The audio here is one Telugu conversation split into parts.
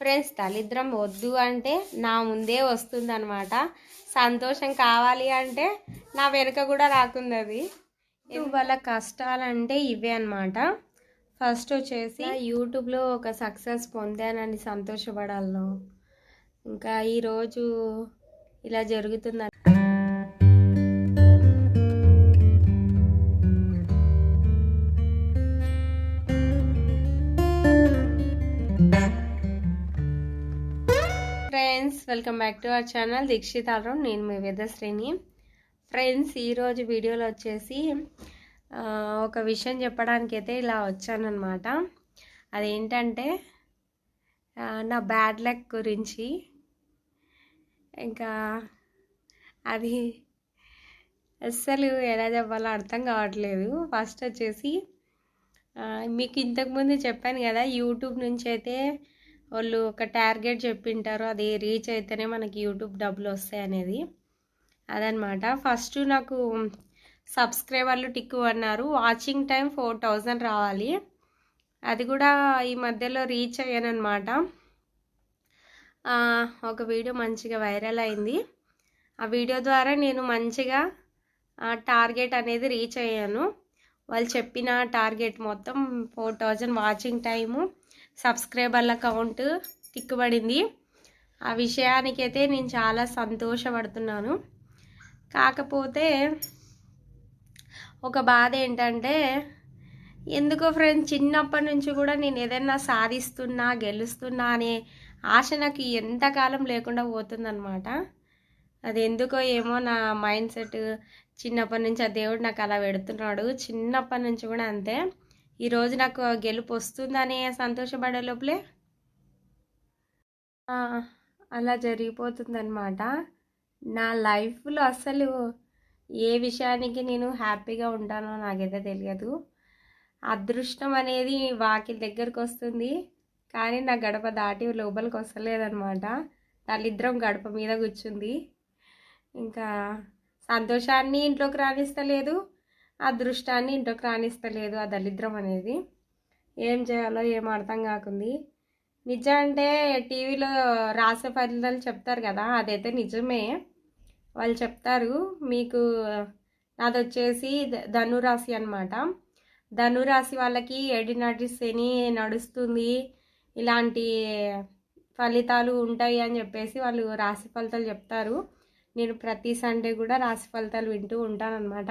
ఫ్రెండ్స్ దళిద్రం వద్దు అంటే నా ముందే వస్తుంది అనమాట సంతోషం కావాలి అంటే నా వెనుక కూడా రాకుంది అది వాళ్ళ కష్టాలంటే ఇవే అనమాట ఫస్ట్ వచ్చేసి యూట్యూబ్లో ఒక సక్సెస్ పొందానని సంతోషపడాలను. ఇంకా ఈరోజు ఇలా జరుగుతుంది friends welcome back to our channel Dikshit నేను మీ వేదశ్రేణి ఫ్రెండ్స్ ఈరోజు వీడియోలో వచ్చేసి ఒక విషయం చెప్పడానికి అయితే ఇలా వచ్చానమాట అదేంటంటే నా బ్యాడ్ లక్ గురించి. ఇంకా అది అస్సలు ఎలా చెప్పాలో అర్థం కావట్లేదు. ఫస్ట్ వచ్చేసి మీకు ఇంతకుముందు చెప్పాను కదా యూట్యూబ్ నుంచి అయితే వాళ్ళు ఒక టార్గెట్ చెప్పింటారు అది రీచ్ అయితేనే మనకి యూట్యూబ్ డబ్బులు వస్తాయి అనేది. అదనమాట ఫస్ట్ నాకు సబ్స్క్రైబర్లు టిక్కు అన్నారు. వాచింగ్ టైం ఫోర్ థౌజండ్ రావాలి. అది కూడా ఈ మధ్యలో రీచ్ అయ్యానమాట ఒక వీడియో మంచిగా వైరల్ అయింది. ఆ వీడియో ద్వారా నేను మంచిగా టార్గెట్ అనేది రీచ్ అయ్యాను. వాళ్ళు చెప్పిన టార్గెట్ మొత్తం ఫోర్ థౌజండ్ వాచింగ్ టైము. సబ్స్క్రైబర్ల కౌంట్ తిక్కుబడింది. ఆ విషయానికైతే నేను చాలా సంతోషపడుతున్నాను. కాకపోతే ఒక బాధ ఏంటంటే ఎందుకో ఫ్రెండ్స్ చిన్నప్పటి నుంచి కూడా నేను ఏదైనా సాధిస్తున్నా గెలుస్తున్నా అనే ఆశ నాకు ఎంతకాలం లేకుండా పోతుందన్నమాట. అది ఎందుకో ఏమో నా మైండ్ సెట్ చిన్నప్పటి నుంచి ఆ దేవుడు నాకు అలా పెడుతున్నాడు. చిన్నప్పటి నుంచి కూడా అంతే. ఈరోజు నాకు గెలుపు వస్తుందనే సంతోషపడే లోపలే అలా జరిగిపోతుందన్నమాట. నా లైఫ్లో అసలు ఏ విషయానికి నేను హ్యాపీగా ఉంటానో నాకైతే తెలియదు. అదృష్టం అనేది వాకి దగ్గరకు వస్తుంది కానీ నా గడప దాటి లోపలికి వస్తలేదన్నమాట. తల్లిద్దరం గడప మీద కూర్చుంది. ఇంకా సంతోషాన్ని ఇంట్లోకి రాణిస్తలేదు అదృష్టాన్ని ఇంట్లోకి రాణిస్తలేదు ఆ దరిద్రం అనేది. ఏం చేయాలో ఏం అర్థం కాకుంది. నిజం అంటే టీవీలో రాసే ఫలితాలు చెప్తారు కదా అదైతే నిజమే. వాళ్ళు చెప్తారు మీకు నాది వచ్చేసి ధనురాశి అనమాట ధనురాశి వాళ్ళకి ఏడినాటి శని నడుస్తుంది. ఇలాంటి ఫలితాలు ఉంటాయి అని చెప్పేసి వాళ్ళు రాశి ఫలితాలు చెప్తారు. నేను ప్రతి సండే కూడా రాశి ఫలితాలు వింటూ ఉంటానన్నమాట.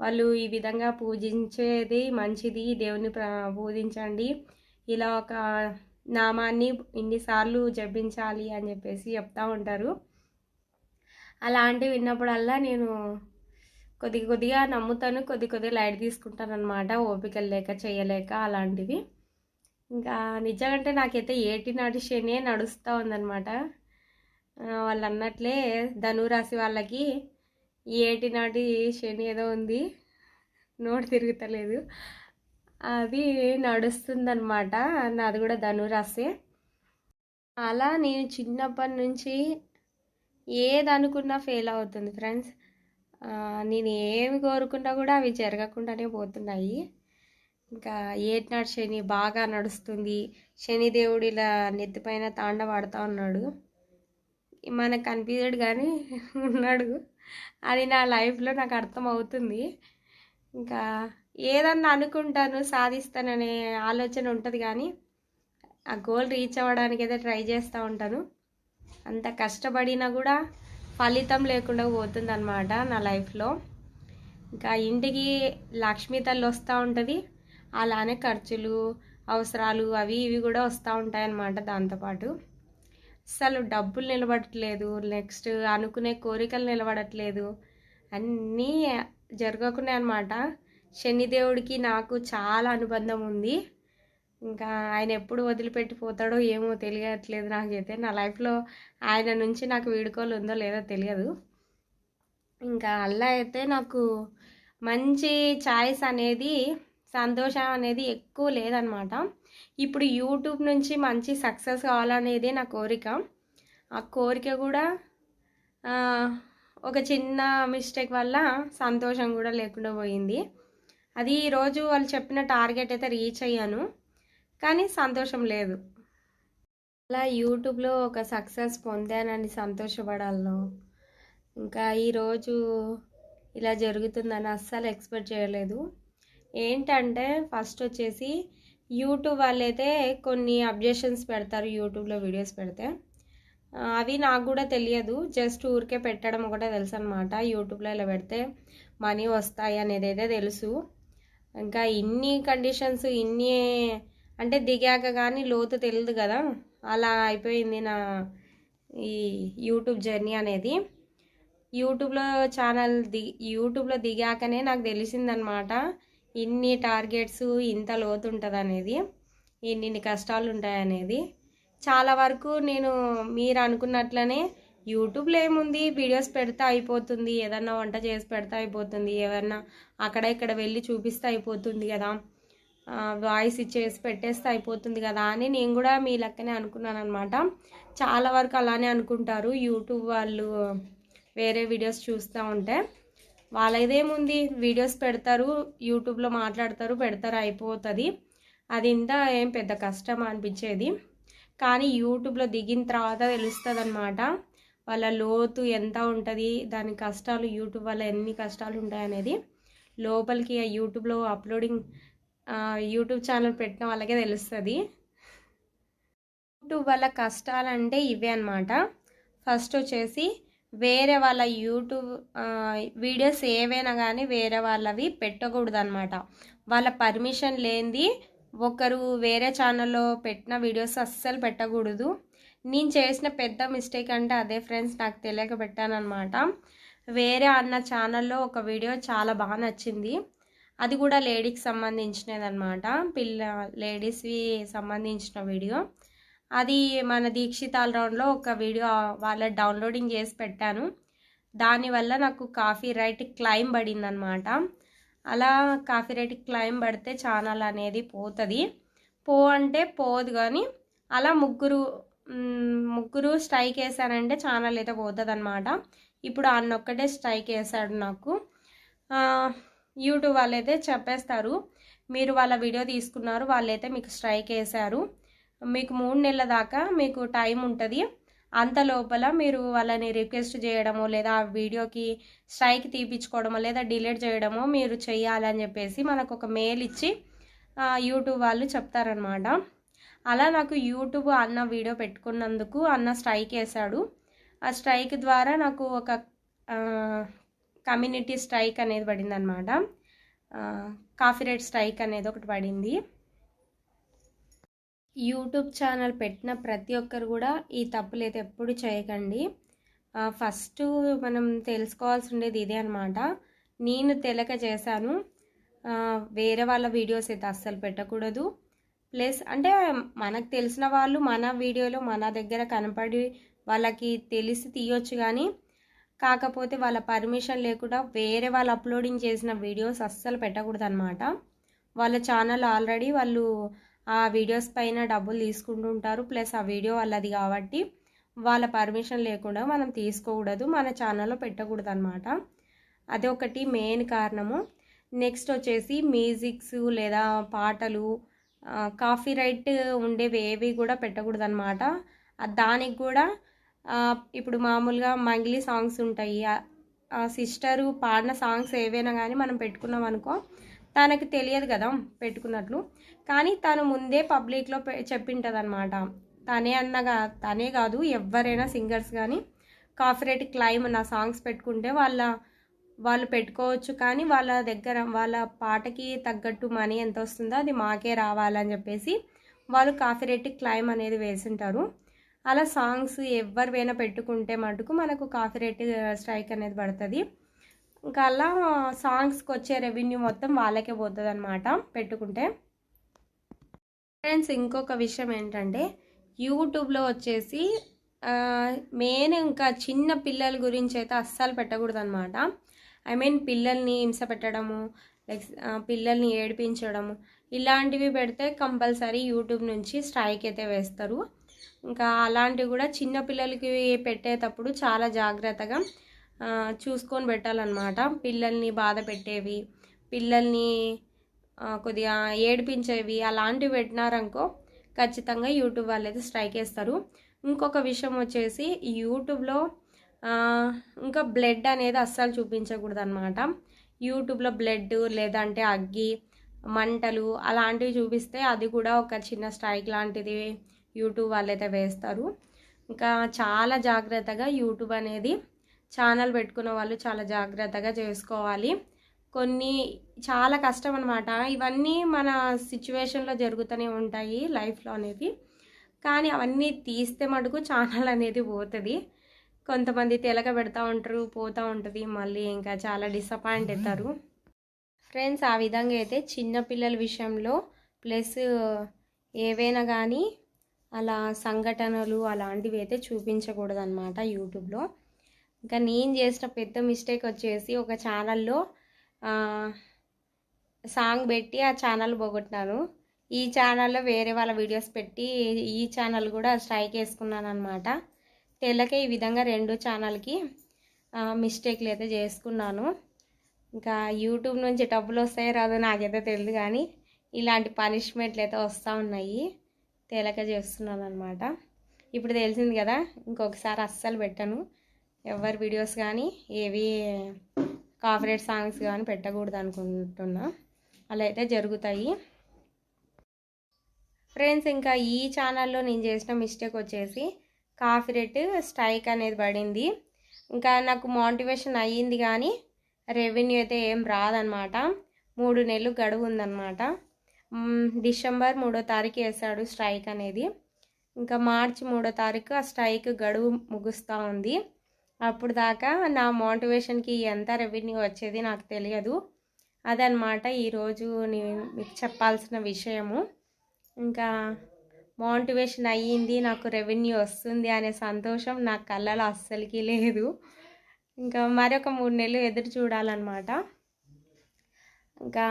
వాళ్ళు ఈ విధంగా పూజించేది మంచిది. దేవుని ప్ర పూజించండి ఇలా ఒక నామాన్ని ఇన్నిసార్లు జపించాలి అని చెప్పేసి చెప్తా ఉంటారు. అలాంటివి విన్నప్పుడల్లా నేను కొద్ది కొద్దిగా నమ్ముతాను. కొద్ది కొద్దిగా లైట్ తీసుకుంటాను అనమాట ఓపిక లేక చేయలేక అలాంటివి. ఇంకా నిజంగా నాకైతే ఏటి నాటి నడుస్తూ ఉందన్నమాట. వాళ్ళు అన్నట్లే ధనురాశి వాళ్ళకి ఏటి నాటి శని ఏదో ఉంది. నోటి తిరుగుతలేదు. అది నడుస్తుందన్నమాట. నాది కూడా ధనురాసే అలా నేను చిన్నప్పటి నుంచి ఏది అనుకున్నా ఫెయిల్ అవుతుంది ఫ్రెండ్స్. నేను ఏమి కోరుకున్నా కూడా అవి జరగకుండానే పోతున్నాయి. ఇంకా ఏటినాడు శని బాగా నడుస్తుంది. శనిదేవుడు ఇలా నెత్తిపైన తాండవాడుతూ ఉన్నాడు. మనకు కనిపించడు కానీ ఉన్నాడు. అది నా లైఫ్లో నాకు అర్థం అవుతుంది ఇంకా ఏదన్నా అనుకుంటాను సాధిస్తాననే ఆలోచన ఉంటుంది కానీ ఆ గోల్ రీచ్ అవ్వడానికి అయితే ట్రై చేస్తూ ఉంటాను. అంత కష్టపడినా కూడా ఫలితం లేకుండా పోతుంది అనమాట నా లైఫ్లో. ఇంకా ఇంటికి లక్ష్మీ తల్లి వస్తూ ఉంటుంది. అలానే ఖర్చులు అవసరాలు అవి ఇవి కూడా వస్తూ ఉంటాయి అన్నమాట దాంతోపాటు. అసలు డబ్బులు నిలబడట్లేదు నెక్స్ట్ అనుకునే కోరికలు నిలబడట్లేదు. అన్నీ జరగకున్నాయి అనమాట శనిదేవుడికి నాకు చాలా అనుబంధం ఉంది. ఇంకా ఆయన ఎప్పుడు వదిలిపెట్టిపోతాడో ఏమో తెలియట్లేదు నాకైతే. నా లైఫ్లో ఆయన నుంచి నాకు వీడుకోలు ఉందో లేదో తెలియదు. ఇంకా అలా అయితే నాకు మంచి ఛాయిస్ అనేది సంతోషం అనేది ఎక్కువ లేదనమాట. ఇప్పుడు యూట్యూబ్ నుంచి మంచి సక్సెస్ కావాలనేదే నా కోరిక. ఆ కోరిక కూడా ఒక చిన్న మిస్టేక్ వల్ల సంతోషం కూడా లేకుండా పోయింది. అది ఈరోజు వాళ్ళు చెప్పిన టార్గెట్ అయితే రీచ్ అయ్యాను కానీ సంతోషం లేదు. అలా యూట్యూబ్లో ఒక సక్సెస్ పొందానని సంతోషపడాలో ఇంకా ఈరోజు ఇలా జరుగుతుందని అస్సలు ఎక్స్పెక్ట్ చేయలేదు. ఏంటంటే ఫస్ట్ వచ్చేసి యూట్యూబ్ వాళ్ళైతే కొన్ని అబ్జెక్షన్స్ పెడతారు యూట్యూబ్లో వీడియోస్ పెడితే. అవి నాకు కూడా తెలియదు. జస్ట్ ఊరికే పెట్టడం ఒకటే తెలుసు అనమాట యూట్యూబ్లో ఇలా పెడితే మనీ వస్తాయి అనేది అయితే తెలుసు. ఇంకా ఇన్ని కండిషన్స్ ఇన్ని అంటే దిగాక కానీ లోతు తెలియదు కదా. అలా అయిపోయింది నా ఈ యూట్యూబ్ జర్నీ అనేది. యూట్యూబ్లో ఛానల్ ది యూట్యూబ్లో దిగాకనే నాకు తెలిసిందనమాట ఇన్ని టార్గెట్స్ ఇంత లోతు ఉంటుంది అనేది ఇన్ని కష్టాలు ఉంటాయనేది చాలా వరకు నేను మీరు అనుకున్నట్లనే యూట్యూబ్లో ఏముంది? వీడియోస్ పెడితే అయిపోతుంది ఏదన్నా వంట చేసి పెడితే అయిపోతుంది ఏదన్నా అక్కడ ఇక్కడ వెళ్ళి చూపిస్తే అయిపోతుంది కదా. వాయిస్ ఇచ్చేసి పెట్టేస్తే అయిపోతుంది కదా అని నేను కూడా మీ లెక్కనే అనుకున్నాను అనమాట చాలా వరకు అలానే అనుకుంటారు. యూట్యూబ్ వాళ్ళు వేరే వీడియోస్ చూస్తూ ఉంటే. వాళ్ళదేముంది? వీడియోస్ పెడతారు యూట్యూబ్లో మాట్లాడతారు పెడతారు అయిపోతుంది. అది ఇంత ఏం పెద్ద కష్టం అనిపించేది. కానీ యూట్యూబ్లో దిగిన తర్వాత తెలుస్తుంది అనమాట వాళ్ళ లోతు ఎంత ఉంటుంది? దాని కష్టాలు యూట్యూబ్ వల్ల ఎన్ని కష్టాలు ఉంటాయనేది. లోపలికి ఆ యూట్యూబ్లో అప్లోడింగ్ యూట్యూబ్ ఛానల్ పెట్టిన వాళ్ళకే తెలుస్తుంది. యూట్యూబ్ వల్ల కష్టాలు అంటే ఇవే అనమాట ఫస్ట్ వచ్చేసి వేరే వాళ్ళ యూట్యూబ్ వీడియోస్ ఏవైనా కానీ వేరే వాళ్ళవి పెట్టకూడదు అనమాట వాళ్ళ పర్మిషన్ లేనిది ఒకరు వేరే ఛానల్లో పెట్టిన వీడియోస్ అస్సలు పెట్టకూడదు. నేను చేసిన పెద్ద మిస్టేక్ అంటే అదే ఫ్రెండ్స్ నాకు తెలియక పెట్టానమాట వేరే అన్న ఛానల్లో ఒక వీడియో చాలా బాగా నచ్చింది. అది కూడా లేడీకి సంబంధించినది అనమాట పిల్ల లేడీస్వి సంబంధించిన వీడియో. అది మన దీక్షితాల్ రౌండ్లో ఒక వీడియో వాళ్ళ డౌన్లోడింగ్ చేసి పెట్టాను. దానివల్ల నాకు కాఫీ రైట్ క్లైమ్ పడింది అనమాట అలా కాఫీ రైట్ క్లైమ్ పడితే ఛానల్ అనేది పోతుంది. పో అంటే పోదు కానీ అలా ముగ్గురు ముగ్గురు స్ట్రైక్ వేసారంటే ఛానల్ అయితే పోతుంది అనమాట ఇప్పుడు అన్నొక్కటే స్ట్రైక్ వేసాడు నాకు. యూట్యూబ్ వాళ్ళైతే చెప్పేస్తారు. మీరు వాళ్ళ వీడియో తీసుకున్నారు వాళ్ళైతే మీకు స్ట్రైక్ వేశారు మీకు మూడు నెలల దాకా మీకు టైం ఉంటుంది. అంత లోపల మీరు వాళ్ళని రిక్వెస్ట్ చేయడమో లేదా ఆ వీడియోకి స్ట్రైక్ తీపించుకోవడమో లేదా డిలీట్ చేయడమో మీరు చెయ్యాలని చెప్పేసి మనకు ఒక మెయిల్ ఇచ్చి యూట్యూబ్ వాళ్ళు చెప్తారనమాట అలా నాకు యూట్యూబ్ అన్న వీడియో పెట్టుకున్నందుకు అన్న స్ట్రైక్ వేశాడు. ఆ స్ట్రైక్ ద్వారా నాకు ఒక కమ్యూనిటీ స్ట్రైక్ అనేది పడింది అనమాట కాఫీరేట్ స్ట్రైక్ అనేది ఒకటి పడింది. యూట్యూబ్ ఛానల్ పెట్టిన ప్రతి ఒక్కరు కూడా ఈ తప్పులు అయితే ఎప్పుడు చేయకండి. ఫస్ట్ మనం తెలుసుకోవాల్సి ఉండేది ఇదే అనమాట నేను తెలక చేశాను. వేరే వాళ్ళ వీడియోస్ అయితే అస్సలు పెట్టకూడదు. ప్లస్ అంటే మనకు తెలిసిన వాళ్ళు మన వీడియోలో మన దగ్గర కనపడి వాళ్ళకి తెలిసి తీయొచ్చు కానీ కాకపోతే వాళ్ళ పర్మిషన్ లేకుండా వేరే వాళ్ళు అప్లోడింగ్ చేసిన వీడియోస్ అస్సలు పెట్టకూడదు అనమాట వాళ్ళ ఛానల్ ఆల్రెడీ వాళ్ళు ఆ వీడియోస్ పైన డబ్బులు తీసుకుంటూ ఉంటారు. ప్లస్ ఆ వీడియో వాళ్ళది కాబట్టి వాళ్ళ పర్మిషన్ లేకుండా మనం తీసుకోకూడదు. మన ఛానల్లో పెట్టకూడదు అనమాట అది ఒకటి మెయిన్ కారణము. నెక్స్ట్ వచ్చేసి మ్యూజిక్స్ లేదా పాటలు కాఫీ రైట్ ఉండేవి ఏవి కూడా పెట్టకూడదు అనమాట దానికి కూడా ఇప్పుడు మామూలుగా మంగ్లీ సాంగ్స్ ఉంటాయి. ఆ సిస్టరు పాడిన సాంగ్స్ ఏవైనా కానీ మనం పెట్టుకున్నాం అనుకో తనకు తెలియదు కదా పెట్టుకున్నట్లు. కానీ తను ముందే పబ్లిక్లో పె తనే అన్నగా తనే కాదు ఎవరైనా సింగర్స్ కానీ కాఫీరేట్ క్లైమ్ నా సాంగ్స్ పెట్టుకుంటే వాళ్ళ వాళ్ళు పెట్టుకోవచ్చు. కానీ వాళ్ళ దగ్గర వాళ్ళ పాటకి తగ్గట్టు మనీ ఎంత వస్తుందో అది మాకే రావాలని చెప్పేసి వాళ్ళు కాఫీరేట్ క్లైమ్ అనేది వేసింటారు. అలా సాంగ్స్ ఎవరివైనా పెట్టుకుంటే మటుకు మనకు కాఫీరేట్ స్ట్రైక్ అనేది పడుతుంది. ఇంకా అలా సాంగ్స్కి వచ్చే రెవెన్యూ మొత్తం వాళ్ళకే పోతుంది అనమాట పెట్టుకుంటే. ఫ్రెండ్స్ ఇంకొక విషయం ఏంటంటే యూట్యూబ్లో వచ్చేసి మెయిన్ ఇంకా చిన్న పిల్లల గురించి అయితే అస్సలు పెట్టకూడదు అనమాట ఐ మీన్ పిల్లల్ని హింస పెట్టడము లైక్ పిల్లల్ని ఏడిపించడము ఇలాంటివి పెడితే కంపల్సరీ యూట్యూబ్ నుంచి స్ట్రైక్ అయితే వేస్తారు. ఇంకా అలాంటివి కూడా చిన్న పిల్లలకి పెట్టేటప్పుడు చాలా జాగ్రత్తగా చూసుకొని పెట్టాలన్నమాట. పిల్లల్ని బాధ పెట్టేవి పిల్లల్ని కొద్దిగా ఏడిపించేవి అలాంటివి పెట్టినారనుకో ఖచ్చితంగా యూట్యూబ్ వాళ్ళు అయితే స్ట్రైక్ వేస్తారు ఇంకొక విషయం వచ్చేసి యూట్యూబ్లో ఇంకా బ్లడ్ అనేది అస్సలు చూపించకూడదు అనమాట యూట్యూబ్లో బ్లడ్ లేదంటే అగ్గి మంటలు అలాంటివి చూపిస్తే అది కూడా ఒక చిన్న స్ట్రైక్ లాంటిది యూట్యూబ్ వాళ్ళైతే వేస్తారు. ఇంకా చాలా జాగ్రత్తగా యూట్యూబ్ అనేది ఛానల్ పెట్టుకున్న వాళ్ళు చాలా జాగ్రత్తగా చేసుకోవాలి. కొన్ని చాలా కష్టం అనమాట ఇవన్నీ మన సిచ్యువేషన్లో జరుగుతూనే ఉంటాయి లైఫ్లో అనేది కానీ అవన్నీ తీస్తే మటుకు ఛానల్ అనేది పోతుంది. కొంతమంది తెలక పెడతా ఉంటారు పోతూ ఉంటుంది. మళ్ళీ ఇంకా చాలా డిసప్పాయింట్ అవుతారు ఫ్రెండ్స్ ఆ విధంగా అయితే చిన్నపిల్లల విషయంలో ప్లస్ ఏవైనా కానీ అలా సంఘటనలు అలాంటివి అయితే చూపించకూడదు అనమాట యూట్యూబ్లో ఇంకా నేను చేసిన పెద్ద మిస్టేక్ వచ్చేసి ఒక ఛానల్లో సాంగ్ పెట్టి ఆ ఛానల్ పోగొట్టినాను. ఈ ఛానల్లో వేరే వాళ్ళ వీడియోస్ పెట్టి ఈ ఛానల్ కూడా స్ట్రైక్ వేసుకున్నాను అనమాట తెల్లకే ఈ విధంగా రెండు ఛానల్కి మిస్టేక్లు అయితే చేసుకున్నాను. ఇంకా యూట్యూబ్ నుంచి డబ్బులు వస్తాయో రాదో నాకైతే తెలియదు కానీ ఇలాంటి పనిష్మెంట్లు అయితే వస్తూ ఉన్నాయి. తేలక చేస్తున్నాను అనమాట ఇప్పుడు తెలిసింది కదా ఇంకొకసారి అస్సలు పెట్టను. ఎవరి వీడియోస్ కానీ ఏవి కాపరేట్ సాంగ్స్ కానీ పెట్టకూడదు అనుకుంటున్నా. అలా అయితే జరుగుతాయి. ఫ్రెండ్స్ ఇంకా ఈ ఛానల్లో నేను చేసిన మిస్టేక్ వచ్చేసి కాఫీరేట్ స్ట్రైక్ అనేది పడింది. ఇంకా నాకు మోటివేషన్ అయ్యింది కానీ రెవెన్యూ అయితే ఏం రాదనమాట మూడు నెలలు గడువు ఉందన్నమాట. డిసెంబర్ మూడో తారీఖు వేసాడు స్ట్రైక్ అనేది. ఇంకా మార్చి మూడో తారీఖు ఆ స్ట్రైక్ గడువు ముగుస్తూ ఉంది. అప్పుడు దాకా నా మోటివేషన్కి ఎంత రెవెన్యూ వచ్చేది నాకు తెలియదు. అదనమాట ఈరోజు నేను మీకు చెప్పాల్సిన విషయము. ఇంకా మోటివేషన్ అయ్యింది నాకు రెవెన్యూ వస్తుంది అనే సంతోషం నా కళ్ళలో అస్సలకి లేదు. ఇంకా మరొక మూడు నెలలు ఎదురు చూడాలన్నమాట. ఇంకా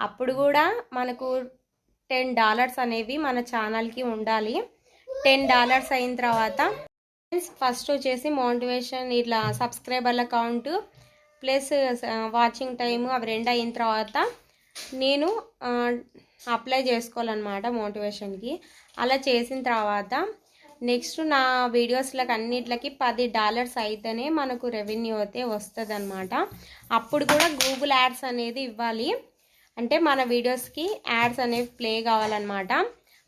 అప్పుడు కూడా మనకు టెన్ డాలర్స్ అనేవి మన ఛానల్కి ఉండాలి. టెన్ డాలర్స్ అయిన తర్వాత ఫస్ట్ వచ్చేసి మోటివేషన్ ఇట్లా సబ్స్క్రైబర్ల కౌంట్ ప్లస్ వాచింగ్ టైము అవి రెండు అయిన తర్వాత నేను అప్లై చేసుకోవాలన్నమాట మోటివేషన్కి. అలా చేసిన తర్వాత నెక్స్ట్ నా వీడియోస్లకు అన్నిట్లకి పది డాలర్స్ అయితేనే మనకు రెవెన్యూ అయితే వస్తుంది అనమాట అప్పుడు కూడా గూగుల్ యాడ్స్ అనేది ఇవ్వాలి. అంటే మన వీడియోస్కి యాడ్స్ అనేవి ప్లే కావాలన్నమాట.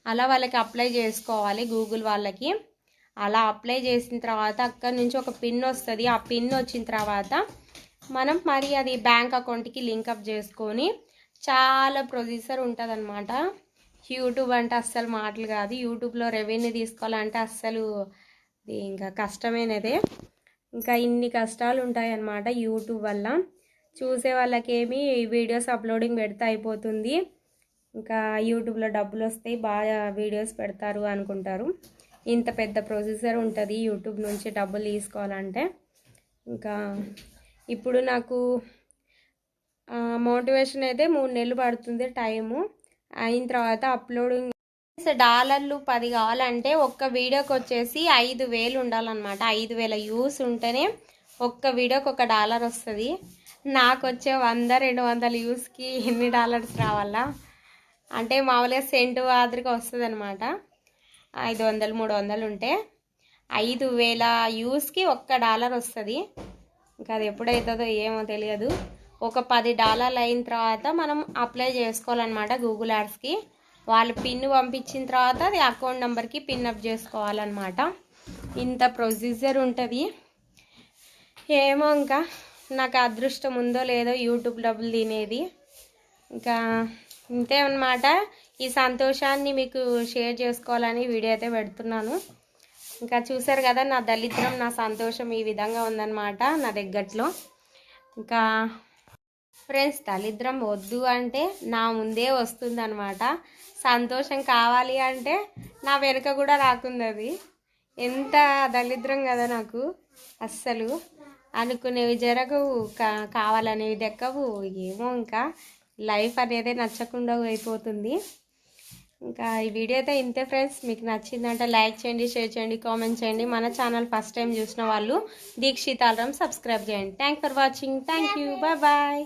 అలా వాళ్ళకి అప్లై చేసుకోవాలి గూగుల్ వాళ్ళకి. అలా అప్లై చేసిన తర్వాత అక్కడి నుంచి ఒక పిన్ వస్తుంది. ఆ పిన్ వచ్చిన తర్వాత మనం మరి అది బ్యాంక్ అకౌంట్కి లింకప్ చేసుకొని చాలా ప్రొసీజర్ ఉంటుంది యూట్యూబ్ అంటే అస్సలు మాటలు కాదు. యూట్యూబ్లో రెవెన్యూ తీసుకోవాలంటే అస్సలు అది ఇంకా కష్టమైనదే. ఇంకా ఇన్ని కష్టాలు ఉంటాయన్నమాట యూట్యూబ్ వల్ల. చూసే వాళ్ళకేమి వీడియోస్ అప్లోడింగ్ పెడితే అయిపోతుంది. ఇంకా యూట్యూబ్లో డబ్బులు వస్తాయి బాగా వీడియోస్ పెడతారు అనుకుంటారు. ఇంత పెద్ద ప్రొసెసర్ ఉంటుంది యూట్యూబ్ నుంచి డబ్బులు తీసుకోవాలంటే. ఇంకా ఇప్పుడు నాకు మోటివేషన్ అయితే మూడు నెలలు పడుతుంది టైము. అయిన తర్వాత అప్లోడింగ్ డాలర్లు పది కావాలంటే ఒక్క వీడియోకి వచ్చేసి ఐదు వేలు ఉండాలన్నమాట. ఐదు వేల యూస్ ఉంటేనే ఒక్క వీడియోకి ఒక డాలర్ వస్తుంది. నాకు వచ్చే వంద రెండు వందల యూస్కి ఎన్ని డాలర్స్ రావాలా? అంటే మామూలుగా సెంటు మాదిరిగా వస్తుంది అనమాట ఐదు వందలు మూడు వందలు ఉంటే ఐదు వేల యూస్కి ఒక్క డాలర్ వస్తుంది. ఇంకా అది ఎప్పుడవుతుందో ఏమో తెలియదు. ఒక పది డాలర్లు అయిన తర్వాత మనం అప్లై చేసుకోవాలన్నమాట గూగుల్ యాడ్స్కి. వాళ్ళు పిన్ పంపించిన తర్వాత అది అకౌంట్ నెంబర్కి పిన్ అప్ చేసుకోవాలన్నమాట. ఇంత ప్రొసీజర్ ఉంటుంది. ఏమో ఇంకా నాకు అదృష్టం ఉందో లేదో యూట్యూబ్ డబ్బులు తినేది. ఇంకా ఇంతే అనమాట ఈ సంతోషాన్ని మీకు షేర్ చేసుకోవాలని వీడియో అయితే పెడుతున్నాను. ఇంకా చూసారు కదా నా దళిద్రం నా సంతోషం ఈ విధంగా ఉందన్నమాట నా దగ్గట్లో ఇంకా ఫ్రెండ్స్ దళిద్రం వద్దు అంటే నా ముందే వస్తుందన్నమాట. సంతోషం కావాలి అంటే నా వెనుక కూడా రాకుంది అది. ఎంత దళిద్రం కదా నాకు అస్సలు. అనుకునేవి జరగవు కా కావాలనేవి దక్కవు ఏమో ఇంకా. లైఫ్ అనేది నచ్చకుండా అయిపోతుంది. ఇంకా ఈ వీడియో అయితే ఇంతే ఫ్రెండ్స్. మీకు నచ్చిందంటే లైక్ చేయండి షేర్ చేయండి కామెంట్ చేయండి. మన ఛానల్ ఫస్ట్ టైం చూసిన వాళ్ళు దీక్షితాలరం సబ్స్క్రైబ్ చేయండి. Thank for watching thank you bye bye